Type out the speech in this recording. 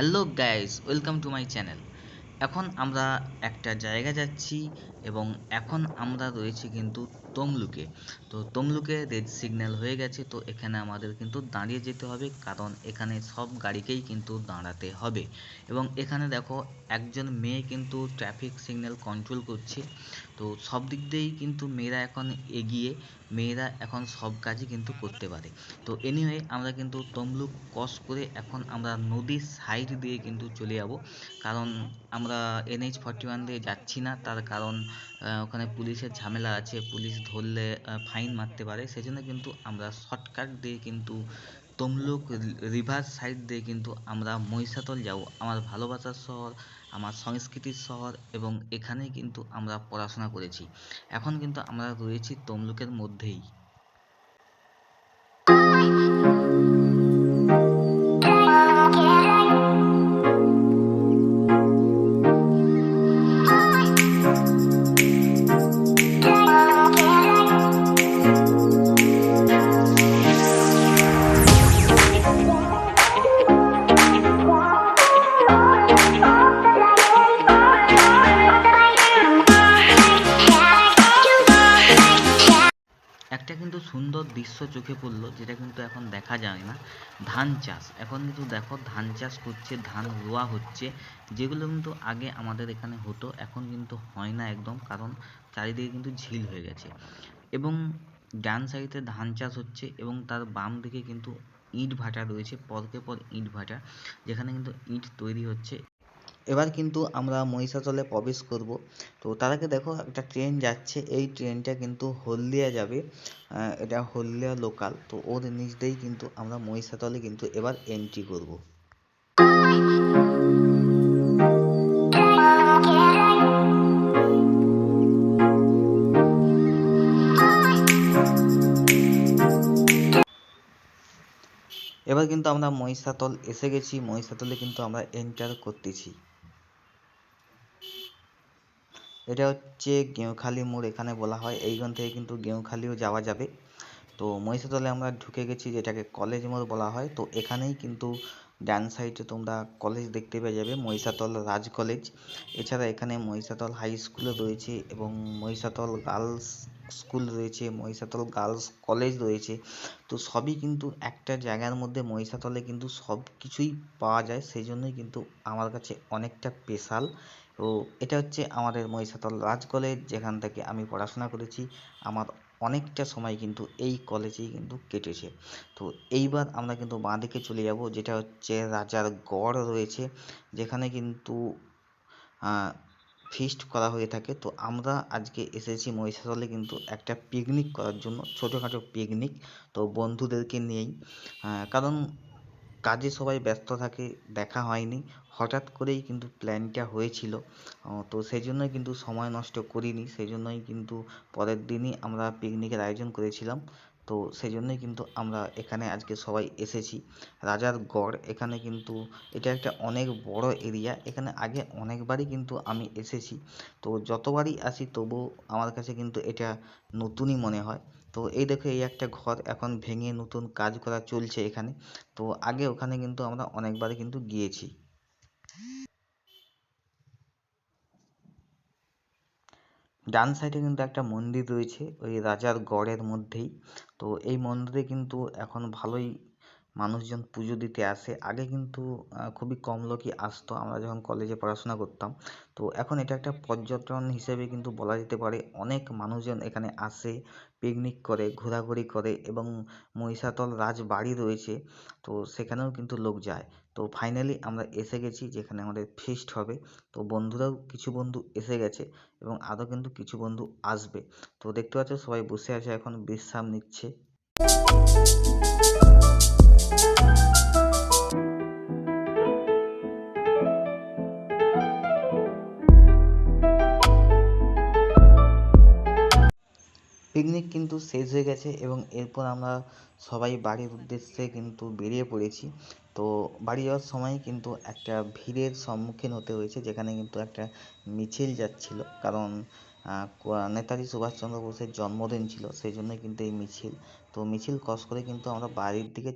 Hello guys, welcome to my channel. এখন আমরা একটা জায়গা যাচ্ছি এবং এখন আমরা রয়েছি কিন্তু তমলুকে। তো তমলুকে রেড সিগন্যাল হয়ে গেছে, তো এখানে আমাদের কিন্তু দাঁড়িয়ে যেতে হবে, কারণ এখানে সব গাড়িকেই কিন্তু দাঁড়াতে হবে। এবং এখানে দেখো, একজন মেয়ে কিন্তু ট্রাফিক সিগন্যাল কন্ট্রোল করছে। তো সব দিক দিয়েই কিন্তু মেয়েরা এখন এগিয়ে, মেয়েরা এখন সব কাজই কিন্তু করতে পারে। তো এনিওয়ে আমরা কিন্তু তমলুক ক্রস করে এখন আমরা নদীর সাইড দিয়ে কিন্তু চলে যাব। কারণ আমরা এনএইচ ফর্টি ওয়ান দিয়ে যাচ্ছি না, তার কারণ ওখানে পুলিশের ঝামেলা আছে, পুলিশ ধরলে ফাইন মারতে পারে। সেজন্য কিন্তু আমরা শর্টকাট দিয়ে কিন্তু তমলুক রিভার সাইড দিয়ে কিন্তু আমরা মহিষাতল যাব। আমার ভালোবাসার শহর, আমার সংস্কৃতির শহর এবং এখানেই কিন্তু আমরা পড়াশোনা করেছি। এখন কিন্তু আমরা রয়েছি তমলুকের মধ্যেই। একটা কিন্তু সুন্দর দৃশ্য চোখে পড়ল, যেটা কিন্তু এখন দেখা যায় না। ধান চাষ। এখন কিন্তু দেখো, ধান চাষ করছে, ধান রোয়া হচ্ছে, যেগুলো কিন্তু আগে আমাদের এখানে হতো, এখন কিন্তু হয় না একদম, কারণ চারিদিকে কিন্তু ঝিল হয়ে গেছে। এবং ডান সাইডে ধান চাষ হচ্ছে এবং তার বাম দিকে কিন্তু ইট ভাটা রয়েছে, পরকে পর ইট ভাটা, যেখানে কিন্তু ইট তৈরি হচ্ছে। এবার কিন্তু আমরা মহিষাদলে প্রবেশ করব। তো তার আগে দেখো, একটা ট্রেন যাচ্ছে। এই ট্রেনটা কিন্তু হলদিয়া যাবে। এটা হলদিয়া লোকাল তো ওর নিচ দিয়েই কিন্তু আমরা মহিষাদলে কিন্তু এবার এন্ট্রি করব। এবার কিন্তু আমরা মহিষাতল এসে গেছি। মহিষাতলে কিন্তু আমরা এন্টার করতেছি। এটা হচ্ছে গেঁওখালি মোড় এখানে বলা হয়। এইখান থেকে কিন্তু গেঁওখালিও যাওয়া যাবে। তো মহিষাদলে আমরা ঢুকে গেছি, যেটাকে কলেজ মোড় বলা হয়। তো এখানেই কিন্তু ডান সাইডে তোমরা কলেজ দেখতে পেয়ে যাবে মহিষাতল রাজ কলেজ। এছাড়া এখানে মহিষাতল হাই স্কুলও রয়েছে এবং মহিষাতল গার্লস স্কুল রয়েছে মহিষাদল গার্লস কলেজ রয়েছে, তো সবই কিন্তু একটা জায়গার মধ্যে মহিষাদলে কিন্তু সব কিছুই পাওয়া যায় সেই জন্যই কিন্তু আমার কাছে অনেকটা স্পেশাল তো এটা হচ্ছে আমাদের মহিষাদল রাজ কলেজ, যেখান থেকে আমি পড়াশোনা করেছি, আমার অনেকটা সময় কিন্তু এই কলেজেই কিন্তু কেটেছে। তো এইবার আমরা কিন্তু বাঁ দিকে চলে যাব, যেটা হচ্ছে রাজার গড় রয়েছে, যেখানে কিন্তু ফিস্ট করা হয়ে থাকে। তো আমরা আজকে এসেছি মহিষাদলে কিন্তু একটা পিকনিক করার জন্য, ছোটোখাটো পিকনিক তো বন্ধুদেরকে নিয়েই। কারণ কাজে সবাই ব্যস্ত থাকে, দেখা হয়নি। হঠাৎ করেই কিন্তু প্ল্যানটা হয়েছিল। তো সেই জন্যই কিন্তু সময় নষ্ট করিনি। সেই জন্যই কিন্তু পরের দিনই আমরা পিকনিকের আয়োজন করেছিলাম। তো সেই জন্যই কিন্তু আমরা এখানে আজকে সবাই এসেছি। রাজার গড় এখানে কিন্তু এটা একটা অনেক বড় এরিয়া এখানে আগে অনেকবারই কিন্তু আমি এসেছি। তো যতবারই আসি তবু আমার কাছে কিন্তু এটা নতুনই মনে হয়। তো এই দেখো এই একটা ঘর এখন ভেঙে নতুন কাজ করা চলছে এখানে। তো আগে ওখানে কিন্তু আমরা অনেকবারই কিন্তু গিয়েছি। ডান সাইডে কিন্তু একটা মন্দির রয়েছে, ওই রাজার গড়ের মধ্যেই। তো এই মন্দিরে কিন্তু এখন ভালোই মানুষজন পুজো দিতে আসে। আগে কিন্তু খুবই কম লোকই আসতো। আমরা যখন কলেজে পড়াশোনা করতাম, তো এখন এটা একটা পর্যটন হিসেবে কিন্তু বলা যেতে পারে। অনেক মানুষজন এখানে আসে পিকনিক করে, ঘোরাঘুরি করে এবং মহিষাদল রাজবাড়ি রয়েছে, তো সেখানেও কিন্তু লোক যায়। তো ফাইনালি আমরা এসে গেছি যেখানে আমাদের ফিস্ট হবে। তো বন্ধুরাও কিছু বন্ধু এসে গেছে এবং আরও কিন্তু কিছু বন্ধু আসবে। তো দেখতে পাচ্ছ সবাই বসে আছে, এখন বিশ্রাম নিচ্ছে। পিকনিক কিন্তু শেষ হয়ে গেছে এবং এরপর আমরা সবাই বাড়ির উদ্দেশ্যে কিন্তু বেরিয়ে পড়েছি। তো বাড়ি যাওয়ার সময় কিন্তু একটা ভিড়ের সম্মুখীন হতে হয়েছে, যেখানে কিন্তু একটা মিছিল যাচ্ছিল। কারণ নেতাজি সুভাষচন্দ্র বোসের জন্মদিন ছিল, সেই জন্যই কিন্তু এই মিছিল। তো মিছিল ক্রস করে কিন্তু আমরা বাড়ির দিকে